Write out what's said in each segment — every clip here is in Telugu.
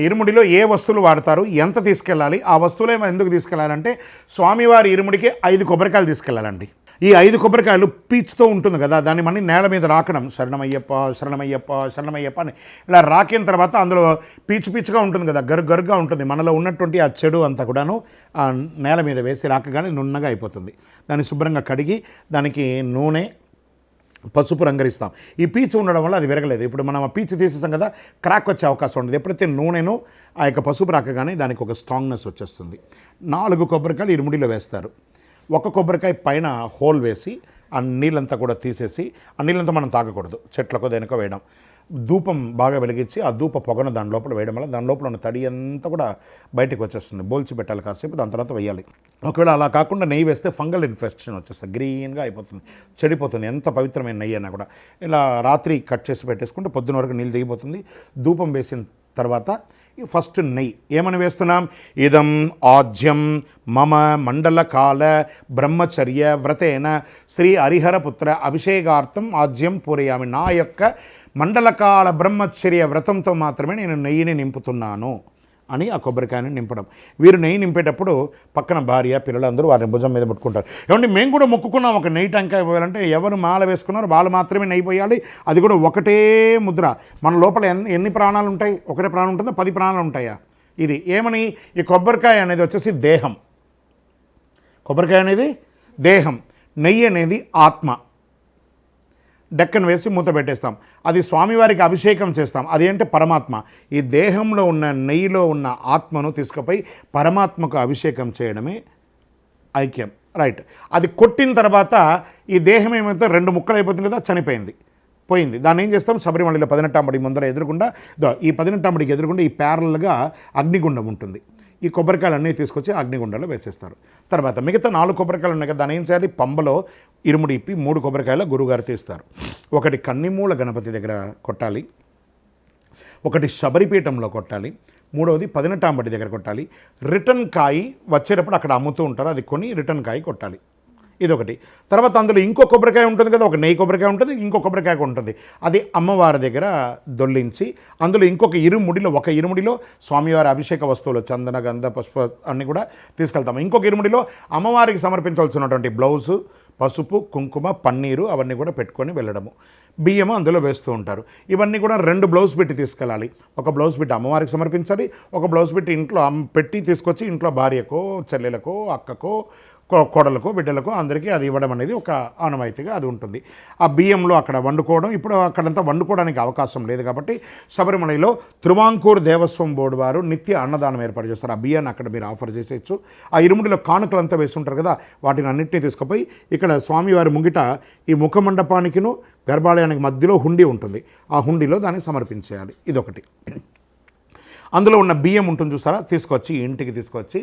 ఇరుముడిలో ఏ వస్తువులు వాడతారు? ఎంత తీసుకెళ్ళాలి? ఆ వస్తువులు ఏమో ఎందుకు తీసుకెళ్ళాలంటే స్వామివారి ఇరుముడికి ఐదు కొబ్బరికాయలు తీసుకెళ్ళాలండి. ఈ ఐదు కొబ్బరికాయలు పీచుతో ఉంటుంది కదా దాన్ని మనం నేల మీద రాకడం. శరణమయ్యప్ప శరణమయ్యప్ప శరణమయ్యప్ప అని. ఇలా రాకిన తర్వాత అందులో పీచు పీచుగా ఉంటుంది కదా గరు గరుగా ఉంటుంది. మనలో ఉన్నటువంటి ఆ చెడు అంతా కూడాను ఆ నేల మీద వేసి రాకగానే నున్నగా అయిపోతుంది. దాన్ని శుభ్రంగా కడిగి దానికి నూనె పసుపు రంగరిస్తాం. ఈ పీచు ఉండడం వల్ల అది విరగలేదు. ఇప్పుడు మనం ఆ పీచు తీసేసాం కదా క్రాక్ వచ్చే అవకాశం ఉండదు. ఎప్పుడైతే నూనెను ఆ యొక్క పసుపు రాకగానే దానికి ఒక స్ట్రాంగ్నెస్ వచ్చేస్తుంది. నాలుగు కొబ్బరికాయలు ఇరుముడిలో వేస్తారు. ఒక కొబ్బరికాయ పైన హోల్ వేసి ఆ నీళ్ళంతా కూడా తీసేసి ఆ నీళ్ళంతా మనం తాగకూడదు. చెట్లకో దేనికో వేయడం. ధూపం బాగా వెలిగించి ఆ ధూప పొగను దాని లోపల వేయడం వల్ల దాని లోపల ఉన్న తడి అంతా కూడా బయటకు వచ్చేస్తుంది. బోల్చి పెట్టాలి కాసేపు దాని తర్వాత వేయాలి. ఒకవేళ అలా కాకుండా నెయ్యి వేస్తే ఫంగల్ ఇన్ఫెక్షన్ వచ్చేస్తుంది. గ్రీన్గా అయిపోతుంది చెడిపోతుంది. ఎంత పవిత్రమైన నెయ్యి అయినా కూడా. ఇలా రాత్రి కట్ చేసి పెట్టేసుకుంటే పొద్దున వరకు నీళ్ళు దిగిపోతుంది. ధూపం వేసిన తర్వాత ఫస్ట్ నెయ్యి. ఏమని వేస్తున్నాం? ఇదం ఆజ్యం మమ మండలకాల బ్రహ్మచర్య వ్రతేన శ్రీ హరిహరపుత్ర అభిషేకార్థం ఆజ్యం పూరయామి. నా యొక్క మండలకాల బ్రహ్మచర్య వ్రతంతో మాత్రమే నేను నెయ్యిని నింపుతున్నాను. అని ఆ కొబ్బరికాయని నింపడం. వీరు నెయ్యి నింపేటప్పుడు పక్కన భార్య పిల్లలందరూ వారిని భుజం మీద ముట్టుకుంటారు. ఏమంటే మేము కూడా మొక్కుకున్నాం. ఒక నెయ్యి టెంకాయ పోయాలంటే ఎవరు మాల వేసుకున్నారో వాళ్ళు మాత్రమే నెయ్యి పోయాలి. అది కూడా ఒకటే ముద్ర. మన లోపల ఎన్ని ఎన్ని ప్రాణాలు ఉంటాయి? ఒకటే ప్రాణం ఉంటుందో? పది ప్రాణాలు ఉంటాయా? ఇది ఏమని? ఈ కొబ్బరికాయ అనేది వచ్చేసి దేహం. కొబ్బరికాయ అనేది దేహం. నెయ్యి అనేది ఆత్మ. డెక్కను వేసి మూత పెట్టేస్తాం. అది స్వామివారికి అభిషేకం చేస్తాం. అదేంటే? పరమాత్మ. ఈ దేహంలో ఉన్న నెయ్యిలో ఉన్న ఆత్మను తీసుకుపోయి పరమాత్మకు అభిషేకం చేయడమే ఐక్యం. రైట్. అది కొట్టిన తర్వాత ఈ దేహం ఏమైతే రెండు ముక్కలు అయిపోతుంది కదా చనిపోయింది. పోయింది. దాన్ని ఏం చేస్తాం? శబరిమలలో పదినెట్టాంబడి ముందర ఎదురుగుండా దో ఈ పదినెట్టాంబడికి ఎదురుగుండా ఈ ప్యారల్గా అగ్నిగుండం ఉంటుంది. ఈ కొబ్బరికాయలు అన్నీ తీసుకొచ్చి అగ్నిగుండంలో వేసేస్తారు. తర్వాత మిగతా నాలుగు కొబ్బరికాయలు ఉన్నాయి కదా దాని ఏం చేయాలి? పంబలో ఇరుముడి ఇప్పి మూడు కొబ్బరికాయలు గురుగారు తీస్తారు. ఒకటి కన్నిమూల గణపతి దగ్గర కొట్టాలి. ఒకటి శబరిపీఠంలో కొట్టాలి. మూడవది పదినెట్టాంబడి దగ్గర కొట్టాలి. రిటర్న్ కాయి వచ్చేటప్పుడు అక్కడ అమ్ముతూ ఉంటారు. అది కొని రిటర్న్ కాయి కొట్టాలి. ఇదొకటి. తర్వాత అందులో ఇంకో కొబ్బరికాయ ఉంటుంది కదా ఒక నెయ్యి కొబ్బరికాయ ఉంటుంది ఇంకో కొబ్బరికాయ ఉంటుంది. అది అమ్మవారి దగ్గర దొల్లించి అందులో ఇంకొక ఇరుముడిలో ఒక ఇరుముడిలో స్వామివారి అభిషేక వస్తువులు చందన గంధ పుష్ప అన్నీ కూడా తీసుకెళ్తాము. ఇంకొక ఇరుముడిలో అమ్మవారికి సమర్పించవలసినటువంటి బ్లౌజు పసుపు కుంకుమ పన్నీరు అవన్నీ కూడా పెట్టుకొని వెళ్ళడము. బియ్యము అందులో వేస్తూ ఉంటారు. ఇవన్నీ కూడా రెండు బ్లౌజ్ పెట్టి తీసుకెళ్ళాలి. ఒక బ్లౌజ్ పెట్టి అమ్మవారికి సమర్పించాలి ఒక బ్లౌజ్ పెట్టి ఇంట్లో అమ్మ పెట్టి తీసుకొచ్చి ఇంట్లో భార్యకో చెల్లెలకో అక్కకో కోడలకు బిడ్డలకు అందరికీ అది ఇవ్వడం అనేది ఒక ఆనవాయితీగా అది ఉంటుంది. ఆ బియ్యంలో అక్కడ వండుకోవడం ఇప్పుడు అక్కడంతా వండుకోవడానికి అవకాశం లేదు కాబట్టి శబరిమలలో త్రివాంకూర్ దేవస్వం బోర్డు వారు నిత్య అన్నదానం ఏర్పాటు చేస్తారు. ఆ బియ్యాన్ని అక్కడ మీరు ఆఫర్ చేసేయచ్చు. ఆ ఇరుముడిలో కానుకలంతా వేసి ఉంటారు కదా వాటిని అన్నింటినీ తీసుకుపోయి ఇక్కడ స్వామివారి ముంగిట ఈ ముఖమండపానికిను గర్భాలయానికి మధ్యలో హుండీ ఉంటుంది. ఆ హుండీలో దాన్ని సమర్పించేయాలి. ఇదొకటి. అందులో ఉన్న బియ్యం ఉంటుంది చూసారా? తీసుకొచ్చి ఇంటికి తీసుకొచ్చి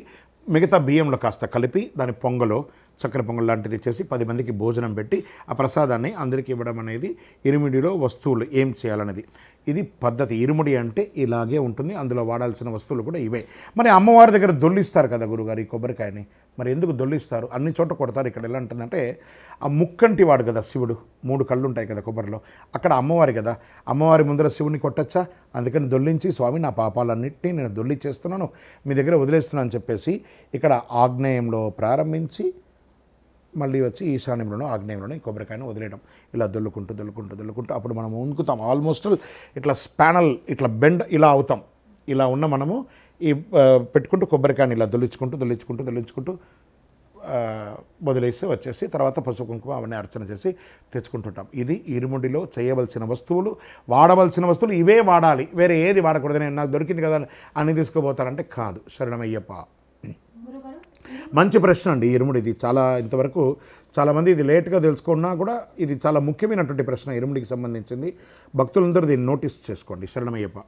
మిగతా బియ్యంలో కాస్త కలిపి దాని పొంగలో చక్కెర పొంగల్ లాంటిది చేసి పది మందికి భోజనం పెట్టి ఆ ప్రసాదాన్ని అందరికీ ఇవ్వడం అనేది ఇరుముడిలో వస్తువులు ఏం చేయాలనేది. ఇది పద్ధతి. ఇరుముడి అంటే ఇలాగే ఉంటుంది. అందులో వాడాల్సిన వస్తువులు కూడా ఇవే. మరి అమ్మవారి దగ్గర దొల్లిస్తారు కదా గురుగారు ఈ కొబ్బరికాయని. మరి ఎందుకు దొల్లిస్తారు? అన్ని చోట కొడతారు. ఇక్కడ ఎలా ఉంటుందంటే ఆ ముక్కంటి వాడు కదా శివుడు. మూడు కళ్ళు ఉంటాయి కదా కొబ్బరిలో. అక్కడ అమ్మవారి కదా. అమ్మవారి ముందర శివుని కొట్టచ్చా? అందుకని దొల్లించి స్వామి నా పాపాలన్నింటినీ నేను దొల్లి చేస్తున్నాను మీ దగ్గర వదిలేస్తున్నాను అని చెప్పేసి ఇక్కడ ఆగ్నేయంలో ప్రారంభించి మళ్ళీ వచ్చి ఈశాన్యంలోనో ఆగ్నేయంలోనో ఈ కొబ్బరికాయను వదిలేయడం. ఇలా దొల్లుకుంటూ దొల్లుకుంటూ దొల్లుకుంటూ అప్పుడు మనం ఉంకుతాం ఆల్మోస్ట్ ఇట్లా స్పానల్ ఇట్లా బెండ్ ఇలా అవుతాం. ఇలా ఉన్న మనము ఈ పెట్టుకుంటూ కొబ్బరికాయని ఇలా దొల్లించుకుంటూ దొల్లించుకుంటూ దొల్లించుకుంటూ వదిలేసి వచ్చేసి తర్వాత పసుపు కుంకుమ అవన్నీ అర్చన చేసి తెచ్చుకుంటుంటాం. ఇది ఇరుముడిలో చేయవలసిన వస్తువులు వాడవలసిన వస్తువులు ఇవే వాడాలి. వేరే ఏది వాడకూడదు. నేను నాకు దొరికింది కదా అని తీసుకుపోతారంటే కాదు. శరణమయ్యప్ప. మంచి ప్రశ్న అండి ఈ ఇరుముడి. ఇది చాలా ఇంతవరకు చాలామంది ఇది లేట్గా తెలుసుకున్నా కూడా ఇది చాలా ముఖ్యమైనటువంటి ప్రశ్న ఇరుముడికి సంబంధించింది. భక్తులందరూ దీన్ని నోటీస్ చేసుకోండి. శరణమయ్యప్ప.